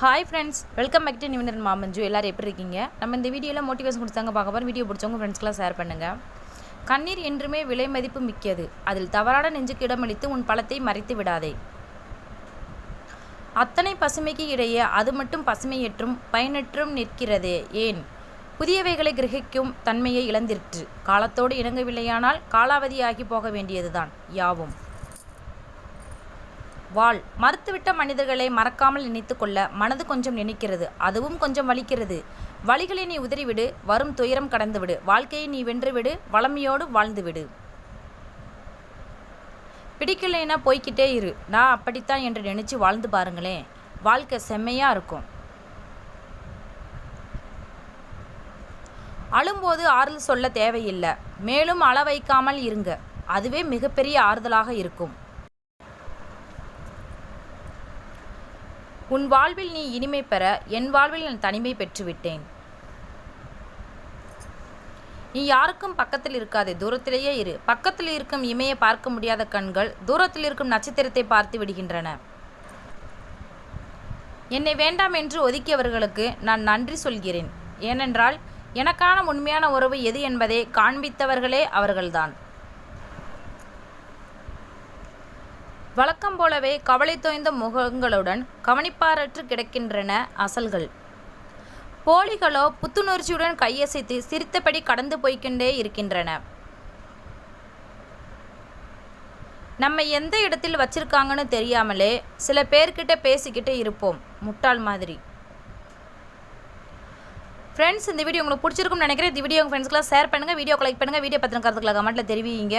Hi friends welcome back to நிவினர் மாமஞ்சு எல்லாரும் எப்படி இருக்கீங்க? நம்ம இந்த வீடியோவில் மோட்டிவேஷன் கொடுத்தாங்க பார்க்க போகிறோம் வீடியோ பிடிச்சவங்க ஃப்ரெண்ட்ஸ்க்கெலாம் ஷேர் பண்ணுங்கள் கண்ணீர் என்றுமே விலை மதிப்பு மிக்கது. அதில் தவறான நெஞ்சுக்கு இடமளித்து உன் பழத்தை மறைத்து விடாதே. அத்தனை பசுமைக்கு இடையே அது மட்டும் பசுமையற்றும் பயனற்றும் நிற்கிறதே. ஏன்? புதியவைகளை கிரகிக்கும் தன்மையை இழந்திற்று காலத்தோடு இணங்கவில்லையானால் காலாவதியாகி போக வேண்டியதுதான். யாவும். வாழ். மறுத்துவிட்ட மனிதர்களை மறக்காமல் நினைத்து கொள்ள மனது கொஞ்சம் நினைக்கிறது. அதுவும் கொஞ்சம் வலிக்கிறது. வழிகளை நீ உதறிவிடு. வரும் துயரம் கடந்துவிடு. வாழ்க்கையை நீ வென்றுவிடு. வளமையோடு வாழ்ந்துவிடு. பிடிக்கலைன்னா போய்க்கிட்டே இரு. நான் அப்படித்தான் என்று நினைச்சு வாழ்ந்து பாருங்களேன் வாழ்க்கை செம்மையாக இருக்கும். அழும்போது ஆறுதல் சொல்ல தேவையில்லை. மேலும் அள வைக்காமல் இருங்க. அதுவே மிகப்பெரிய ஆறுதலாக இருக்கும். உன் வாழ்வில் நீ இனிமை பெற என் வாழ்வில் நான் தனிமை பெற்றுவிட்டேன். நீ யாருக்கும் பக்கத்தில் இருக்காதே தூரத்திலேயே இரு. பக்கத்தில் இருக்கும் இமையை பார்க்க முடியாத கண்கள் தூரத்தில் இருக்கும் நட்சத்திரத்தை பார்த்து விடுகின்றன. என்னை வேண்டாம் என்று ஒதுக்கியவர்களுக்கு நான் நன்றி சொல்கிறேன். ஏனென்றால் எனக்கான உண்மையான உறவு எது என்பதை காண்பித்தவர்களே அவர்கள்தான். வழக்கம் போலவே கவலை தோய்ந்த முகங்களுடன் கவனிப்பாரற்று கிடக்கின்றன அசல்கள். போலிகளோ புத்துணர்ச்சியுடன் கையசைத்து சிரித்தபடி கடந்து போய்கொண்டே இருக்கின்றன. நம்ம எந்த இடத்தில் வச்சிருக்காங்கன்னு தெரியாமலே சில பேர்கிட்ட பேசிக்கிட்டே இருப்போம் முட்டாள் மாதிரி. ஃப்ரெண்ட்ஸ் இந்த வீடியோ உங்களுக்கு பிடிச்சிருக்கும்னு நினைக்கிறேன். இந்த வீடியோ உங்கள் ஃப்ரெண்ட்ஸ்க்குலாம் ஷேர் பண்ணுங்கள் வீடியோ லைக் பண்ணுங்கள் வீடியோ பற்றின கருத்துக்களை கமெண்ட்டில் தெரிவிங்க.